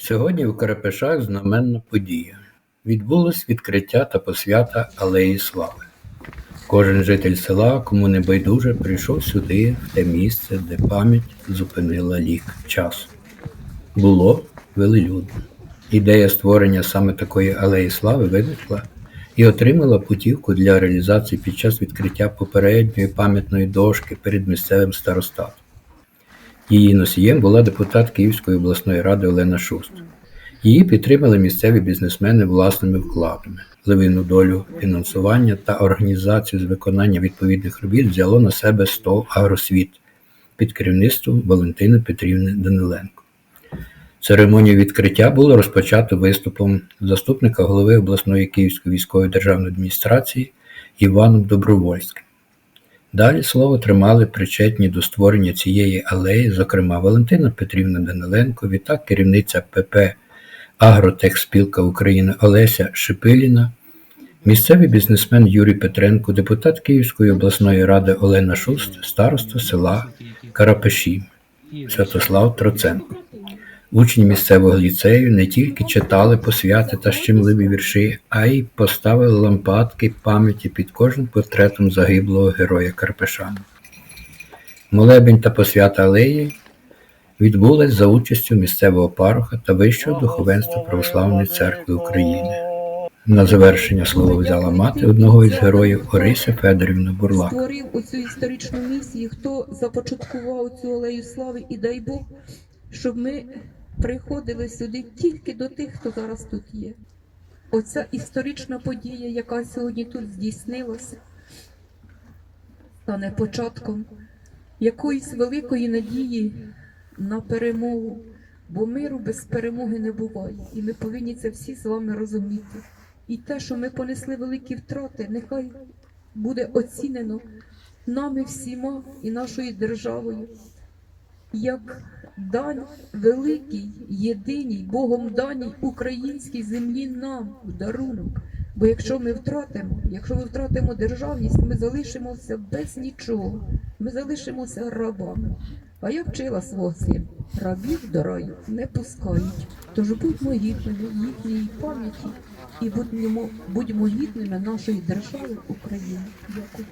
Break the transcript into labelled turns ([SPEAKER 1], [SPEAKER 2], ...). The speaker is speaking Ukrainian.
[SPEAKER 1] Сьогодні у Карапешах знаменна подія. Відбулось відкриття та посвята Алеї Слави. Кожен житель села, кому не байдуже, прийшов сюди, в те місце, де пам'ять зупинила лік часу. Було велелюдно. Ідея створення саме такої алеї слави виникла і отримала путівку для реалізації під час відкриття попередньої пам'ятної дошки перед місцевим старостатом. Її носієм була депутат Київської обласної ради Олена Шуст. Її підтримали місцеві бізнесмени власними вкладами. Левину долю фінансування та організацію з виконання відповідних робіт взяло на себе 100 агросвіт під керівництвом Валентини Петрівни Даниленко. Церемонію відкриття було розпочато виступом заступника голови обласної Київської військової державної адміністрації Іваном Добровольським. Далі слово тримали причетні до створення цієї алеї, зокрема Валентина Петрівна Даниленко, відтак керівниця ПП Агротехспілка України Олеся Шипиліна, місцевий бізнесмен Юрій Петренко, депутат Київської обласної ради Олена Шуст, староста села Карапеші Святослав Троценко. Учні місцевого ліцею не тільки читали посвяти та щемливі вірші, а й поставили лампадки пам'яті під кожним портретом загиблого героя Карпешана. Молебень та посвята алеї відбулась за участю місцевого пароха та вищого духовенства Православної церкви України. На завершення слово взяла мати одного із героїв Орися Федорівна Бурлак.
[SPEAKER 2] створив оцю історичну місію, хто започаткував цю алею слави, і дай Бог, щоб ми приходили сюди тільки до тих, хто зараз тут є. Оця історична подія, яка сьогодні тут здійснилася, стане початком якоїсь великої надії на перемогу, бо миру без перемоги не буває. І ми повинні це всі з вами розуміти. І те, що ми понесли великі втрати, нехай буде оцінено нами всіма і нашою державою як дань великій, єдиній, Богом даній українській землі нам в дарунок. Бо якщо ми втратимо, якщо ми втратимо державність, ми залишимося без нічого, ми залишимося рабами. А я вчила свого сина, рабів до раю не пускають. Тож будьмо гідними їхньої пам'яті і будьмо, будьмо гідними нашої держави України. Дякую.